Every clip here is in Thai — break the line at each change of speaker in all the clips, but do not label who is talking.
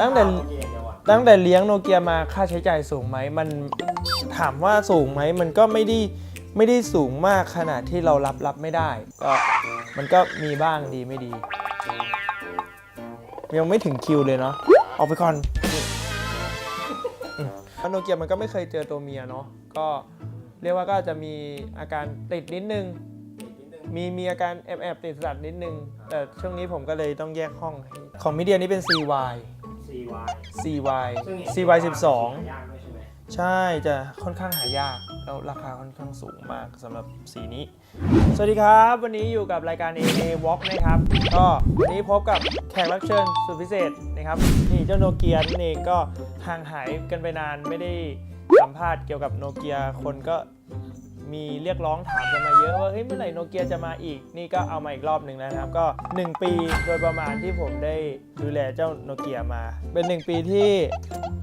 ตั้งแต่
เย็นจังหวะ
ตั้งแต่เลี้ยงโนเกียมาค่าใช้จ่ายสูงไหมมันถามว่าสูงไหมมันก็ไม่ได้ไม่ได้สูงมากขนาดที่เรารับรับไม่ได้ ก็มันก็มีบ้างดีไม่ดี ยังไม่ถึงคิวเลยเนาะออกไปก่อนนี่อืมโนเกียมันก็ไม่เคยเจอตัวเมียเนาะก็เรียกว่าก็จะมีอาการติดนิดนึง
อีกนิดนึง
มีมีอาการแอบแอบติดสัตว์นิดนึง แต่ช่วงนี้ผมก็เลยต้องแยกห้องให้ของมิเดียนี่เป็น CY
CY
CY
ซึ่ง
CY
ยากด้วยใช่ไหม
12 ใช่จะค่อนข้างหายาก แล้วราคาค่อนข้างสูงมากสำหรับสีนี้ สวัสดีครับ วันนี้อยู่กับรายการ AA Walk นะครับ ก็วันนี้พบกับแขกรับเชิญสุดพิเศษนะครับ นี่เจ้าโนเกียนั่นเองก็ห่างหายกันไปนานไม่ได้สัมภาษณ์เกี่ยวกับโนเกียคนก็ มีเรียกร้องถามกันมาเยอะว่าเฮ้ยเมื่อไหร่โนเกียจะมาอีก นี่ก็เอามาอีกรอบหนึ่งแล้วนะครับ ก็ 1 ปีโดยประมาณที่ผมได้ดูแลเจ้าโนเกียมา เป็น 1 ปีที่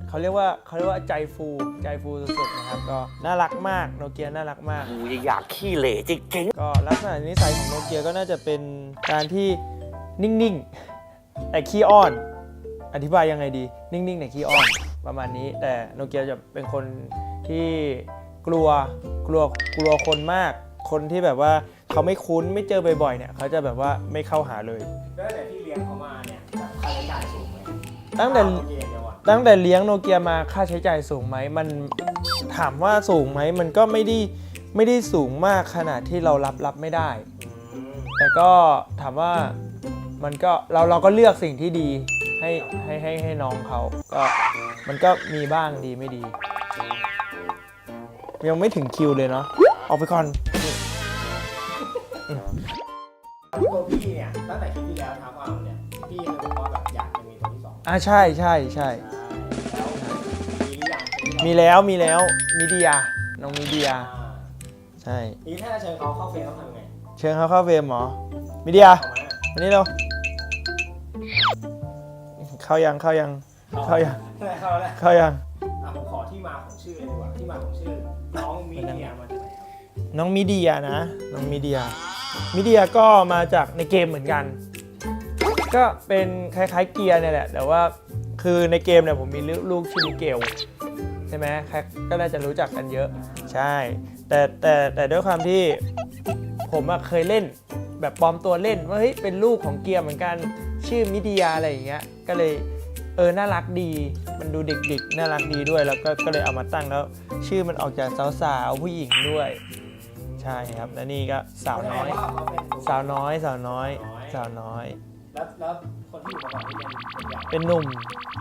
เขาเรียกว่าเขาเรียกว่าใจฟูใจฟูสุดๆนะครับก็น่ารักมากโนเกียน่ารักมาก
กูอยากขี้เหร่จริง
ก็ลักษณะนิสัยของโนเกียก็น่าจะเป็นการที่นิ่งๆแต่ขี้อ้อน อธิบายยังไงดี นิ่งๆแต่ขี้อ้อนประมาณนี้ แต่โนเกียจะเป็นคนที่ กลัวกลัวกลัวคนมาก คนที่แบบว่าเขาไม่คุ้นไม่เจอบ่อยๆเนี่ยเขาจะแบบว่าไม่เข้าหาเลย
ตั้งแต่ที่เลี้ยงเขามาเนี่ยแบบค่าใช้จ่ายสูงไหม
ตั้งแต่
เย็นจังหวะ
ตั้งแต่เลี้ยงโนเกียมาค่าใช้จ่ายสูงไหมมันถามว่าสูงไหมมันก็ไม่ได้ไม่ได้สูงมากขนาดที่เรารับรับไม่ได้
อืม
แต่ก็ถามว่ามันก็เราเราก็เลือกสิ่งที่ดีให้ให้ให้ให้น้องเขาก็มันก็มีบ้างดีไม่ดี ยังไม่ถึงคิวเลยเนาะออกไปก่อนนี่
ตัวพี่เนี่ยตั้งแต่คลิปที่แล้วทำเอาเนี่ยพี่เคยบอกว่าแบบอยากจะมีตัวที่สอง
อ่าใช่ใช่ใช่
แล้วมีหรือยัง
มีแล้วมีแล้วมีเดียน้องมีเดีย
อ่า
ใช่
นี่ถ้าจะเชิญเขาเข้าเฟรมต้องทำไง
เชิญเขาเข้าเฟรมเหรอมีเดีย
เอามา
วันนี้เราเข้ายังเข้ายังเข้ายัง
เข้าแล้ว
เข้ายัง
อะผ มขอที่มาของชื่อเลยดีกว่าที่มาของชื่อน้องมีเดียมาจากไหนครับ
น้องมิเดียนะ น้องมิเดียมิเดียก็มาจากในเกมเหมือนกัน ก็เป็นคล้ายๆเกียร์เนี่ยแหละ แต่ว่าคือในเกมเนี่ยผมมีลูกชื่อมิเกลใช่ไหมใครก็น่าจะรู้จักกันเยอะ ใช่ แต่แต่แต่ด้วยความที่ผมอะเคยเล่นแบบปลอมตัวเล่นว่าเฮ้ยเป็นลูกของเกียร์เหมือนกัน ชื่อมิเดียอะไรอย่างเงี้ย ก็เลยเออน่ารักดี มันดูเด็กๆ น่ารักดีด้วย แล้วก็ก็เลยเอามาตั้งแล้ว ชื่อมันออกจากสาวๆผู้หญิงด้วย ใช่ครับ และนี่ก็สาวน้อย
แสดงว่าเขาเป็นตัว
สาวน้อยสาวน้อยสาวน้อย
แล้วแล้วคนที่อยู่มาก่อนนี่เป็นเป็นอย่าง
เป็นหนุ่ม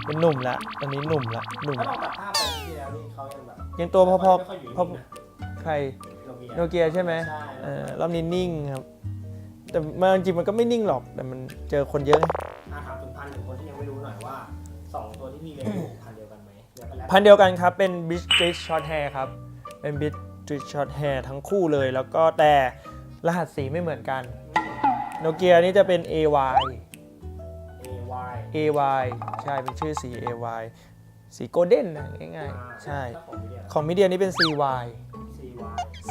เป็นหนุ่มละตอนนี้หนุ่มละหนุ่ม
ถ้าเราตัดภาพไปที่แล้วนี่เขายังแบบ
ยังตัวพอ
ไม่ค่อยอยู่
ๆพอ
นิ่งๆนะ
ใคร
โนเกีย
โนเกียใช่ไหม
ใช่
เออรอบนี้นิ่งครับ แต่มาจริงๆมันก็ไม่นิ่งหรอก แต่มันเจอคนเยอะไง
ไหมเดียวกันแล้ว
พันธุ์เดียวกันครับ เป็น British Short Hair ครับ เป็น British Short Hair ทั้งคู่เลย แล้วก็แต่รหัสสีไม่เหมือนกันโนเกียนี่จะเป็น AY
เอวาย
AY ใช่เป็นชื่อสี AY สีโกลเด้นนะง่ายๆ ใช่
ของพี่เดีย
ของมิเดียนี่เป็น CY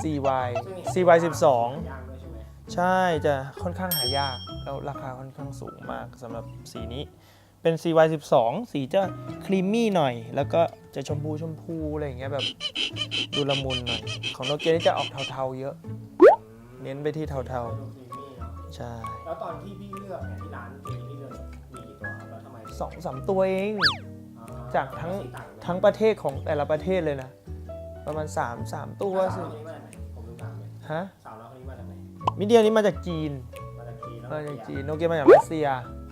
ซีวาย
CY CY 12
ย่างด้วยใช่ไหม
ใช่จะค่อนข้างหายาก แล้วราคาค่อนข้างสูงมากสำหรับสีนี้ เป็น CY 12 สีจะครีมมี่หน่อย แล้วก็จะชมพูชมพูอะไรอย่างเงี้ยแบบดูละมุนหน่อย ของโนเกียนี่จะออกเทาๆเยอะ เน้นไปที่เทา
ดูครีมมี่เนาะ
ๆใช่
แล้วตอนที่พี่เลือกเนี่ยที่ร้านที่พี่เลือกมีกี่ตัวครับแล้วทำไม
สองสามตัวเอง
อ่
จากทั้ง
สีต่ากันไหม
ทั้งประเทศของแต่ละประเทศเลยนะ ประมาณ 3 3 ตัว
แล้ว
สิ
สาวน้อยคนนี้มาจากไหนผมดูตามเลย
ฮะ
สาวน้อยคนนี้มาจากไหน
มิเดียนี่มาจากจีน
มาจากจีนแล้ว
มาจากจีนโนเกียมาจากรัสเซีย
โอ้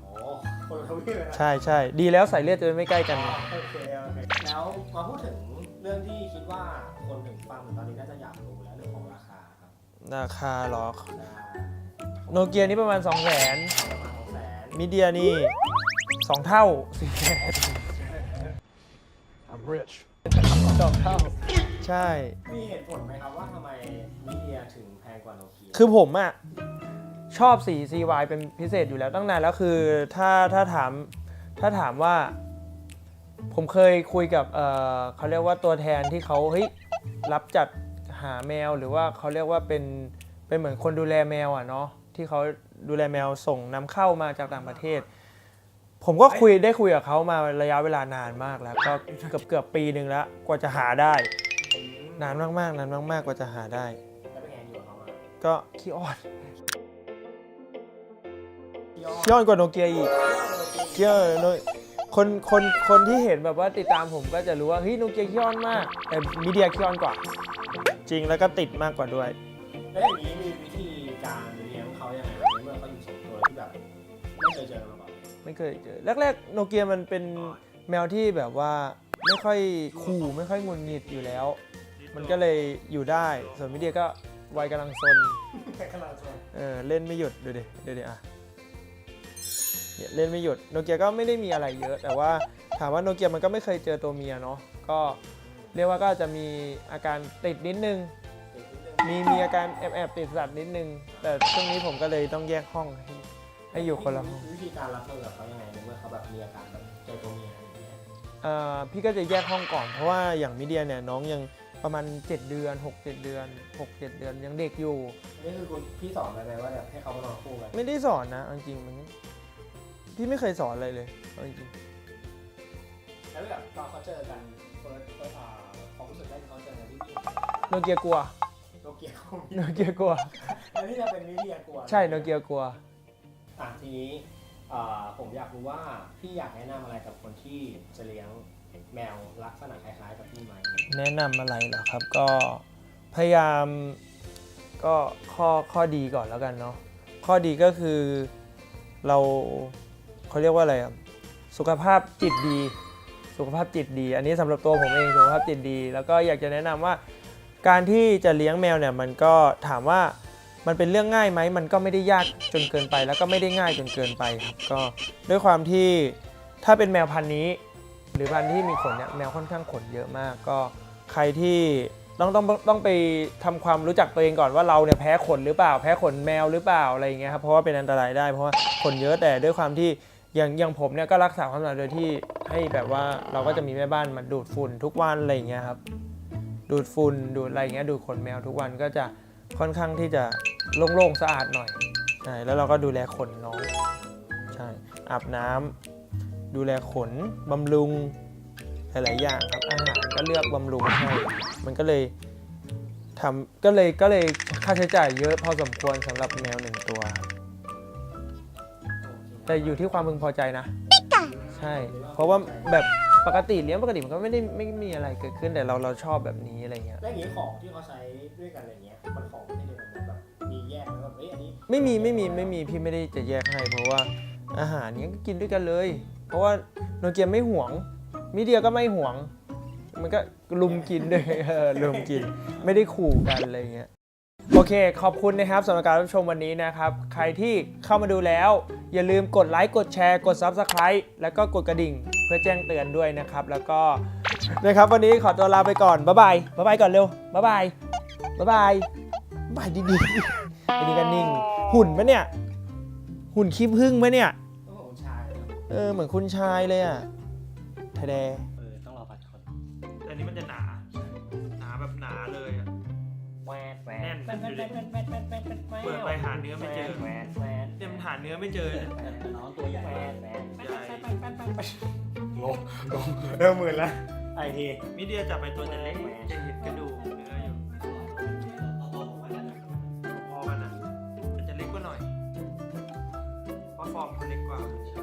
คนละทวีปเลยนะ
ใช่ใช่ดีแล้วสายเลือดจะได้ไม่ใกล้กันไง
โอเคโอเคแล้วมาพูดถึงเรื่องที่คิดว่าคนถึงฟังถึงตอนนี้น่าจะอยากรู้แล้วเรื่องของราคาครับ
ราคาเหรอ
ราคา
โนเกียนี่ประมาณ 2 0 0 0 0น
ประมาณสองแสน
มิเดียนี่ 2 เท่าสี่แสน
I'm rich.
สองเท่า ใช่
มีเหตุผลไหมครับว่าทำไมมิเดียถึงแพงกว่าโนเกีย
คือผมอะ ชอบสี CY เป็นพิเศษอยู่แล้วตั้งนานแล้วคือถ้าถ้าถามถ้าถามว่า ผมเคยคุยกับเอ่อเขาเรียกว่าตัวแทนที่เขาเฮ้ยรับจัดหาแมวหรือว่าเขาเรียกว่าเป็นเป็นเหมือนคนดูแลแมวอะเนาะที่เขาดูแลแมวส่งนำเข้ามาจากต่างประเทศ ผมก็คุยได้คุยกับเขามาระยะเวลานานมากแล้ว ก็เกือบเกือบปีหนึ่งแล้วกว่าจะหาได้ นานมากๆนานมากๆกว่าจะหาได้
แล้วเป็นไงอยู่กับเขามา
ก็ขี้อ้อน
พี่อ้อ
ขี้อ้อนกว่าโนเกียอีกขี้อ้อนโนคนคนคนที่เห็นแบบว่าติดตามผมก็จะรู้ว่าเฮ้ยโนเกียขี้อ้อนมากแต่มีเดียขี้อ้อนกว่า จริงแล้วก็ติดมากกว่าด้วย
แล้วอย่างนี้มีวิธีการเลี้ยงเขายังไงครับในเมื่อเขาอยู่สองตัวที่แบบไม่เคยเจอกันมาก่อน
ไม่เคยเจอแรกๆโนเกียมันเป็นแมวที่แบบว่าไม่ค่อยขู่ไม่ค่อยงุนงิดอยู่แล้ว มันก็เลยอยู่ได้ ส่วนมิเดียก็วัยกำลังซน
แค่ขนาดนั้น
เออเล่นไม่หยุดดูดิดูดิอะ เนี่ยเล่นไม่หยุดโนเกียก็ไม่ได้มีอะไรเยอะ แต่ว่าถามว่าโนเกียมันก็ไม่เคยเจอตัวเมียเนาะก็เรียกว่าก็จะมีอาการติดนิดนึง
เด็กนิดนึง
มีมีอาการแอบแอบติดสัตว์นิดนึง แต่ช่วงนี้ผมก็เลยต้องแยกห้องให้ให้อยู่คนละห้อง
วิธีการรับมือกับเขายังไงในเมื่อเขาแบบมีอาการแบบเจอตัวเมียอะไรอย่างเงี้ย
เอ่อพี่ก็จะแยกห้องก่อนเพราะว่าอย่างมิเดียเนี่ยน้องยังประมาณ 7 เดือน 6 7 เดือน 6 7 เดือนยังเด็กอยู่
นี่คือคุณพี่สอนอะไรไหมว่าแบบให้เขามานอนคู่กัน
ไม่ได้สอนนะเอาจริงๆมัน พี่ไม่เคยสอนอะไรเลยเอาจริง
แล้วแบบตอนเขาเจอกันเฟิร์สเฟิร์สอ่าความรู้สึกแรกที่เขาเจอกันที่พี่
ๆโนเกียกลัว
โนเกียของ
โนเกียกลัว
อันนี้จะเป็นวิทยากลัว
ใช่โนเกียกลัว
อะทีนี้อ่าผมอยากรู้ว่าพี่อยากแนะนำอะไรกับคนที่จะเลี้ยงแมวลักษณะคล้ายๆกับพี่ไหม
แนะนำอะไรเหรอครับก็พยายามก็ข้อข้อดีก่อนแล้วกันเนาะข้อดีก็คือเรา เขาเรียกว่าอะไรอะสุขภาพจิตดี สุขภาพจิตดี อันนี้สำหรับตัวผมเองสุขภาพจิตดี แล้วก็อยากจะแนะนำว่า การที่จะเลี้ยงแมวเนี่ยมันก็ถามว่ามันเป็นเรื่องง่ายไหมมันก็ไม่ได้ยากจนเกินไป แล้วก็ไม่ได้ง่ายจนเกินไปครับก็ด้วยความที่ถ้าเป็นแมวพันธุ์นี้ หรือพันธุ์ที่มีขนเนี่ยแมวค่อนข้างขนเยอะมาก ก็ใครที่ต้องต้องต้องไปทำความรู้จักตัวเองก่อนว่าเราเนี่ยแพ้ขนหรือเปล่า แพ้ขนแมวหรือเปล่าอะไรอย่างเงี้ยครับเพราะว่าเป็นอันตรายได้เพราะว่าขนเยอะแต่ด้วยความที่ อย่างอย่างผมเนี่ยก็รักษาความสะอาดโดยที่ให้แบบว่าเราก็จะมีแม่บ้านมาดูดฝุ่นทุกวันอะไรอย่างเงี้ยครับ ดูดฝุ่นดูดอะไรอย่างเงี้ยดูดขนแมวทุกวันก็จะค่อนข้างที่จะโล่งๆสะอาดหน่อยใช่แล้วเราก็ดูแลขนน้องใช่อาบน้ำดูแลขนบำรุงหลายๆอย่างครับอาหารก็เลือกบำรุงให้มันก็เลยทำก็เลยก็เลยค่าใช้จ่ายเยอะพอสมควรสำหรับแมวหนึ่งตัว แต่อยู่ที่ความพึงพอใจนะใช่ เพราะว่าแบบปกติเลี้ยงปกติมันก็ไม่ได้ไม่มีอะไรเกิดขึ้นแต่เราเราชอบแบบนี้อะไรเงี้ย
แล้วอย่างนี้ของที่เขาใช้ด้วยกันอะไรเงี้ยมันของไม่ได้เดียวกันแบบมีแยกไหมแบบเอ้ยอันนี้
ไม่มีไม่มีไม่มีพี่ไม่ได้จะแยกให้เพราะว่าอาหารเนี้ยก็กินด้วยกันเลย เพราะว่าโนเกียไม่ห่วงมิเดียก็ไม่ห่วง มันก็ลุมกินด้วยเออลุมกินไม่ได้ขู่กันอะไรเงี้ย โอเค ขอบคุณนะครับสำหรับการรับชมวันนี้นะครับ ใครที่เข้ามาดูแล้ว อย่าลืมกดไลค์กดแชร์ กด Subscribe แล้วก็กดกระดิ่ง เพื่อแจ้งเตือนด้วยนะครับ แล้วก็นะครับวันนี้ขอตัวลาไปก่อน บ๊ายบายบ๊ายบายก่อนเร็วบ๊ายบายบ๊ายบายบ๊ายบายดีๆอันนี้ก็นิ่ง หุ่นปะเนี่ย หุ่นขี้ผึ้งปะเนี่ย
ต้องของชายนะ
เออเหมือนคุณชายเลยอะไทยแด
เอ
แว่
น
ดูดิเปิดไปหาเนื้อไม่เจอ
แหวนแหวน
เต็มหาเนื้อไม่เจอ
น้องตัวใหญ่แหวนแหวน
ใหญ่
เริ่มหมื่นแล้วไอที
มิเดียจับไปตัวจะเล็กจะเห็นกระดูก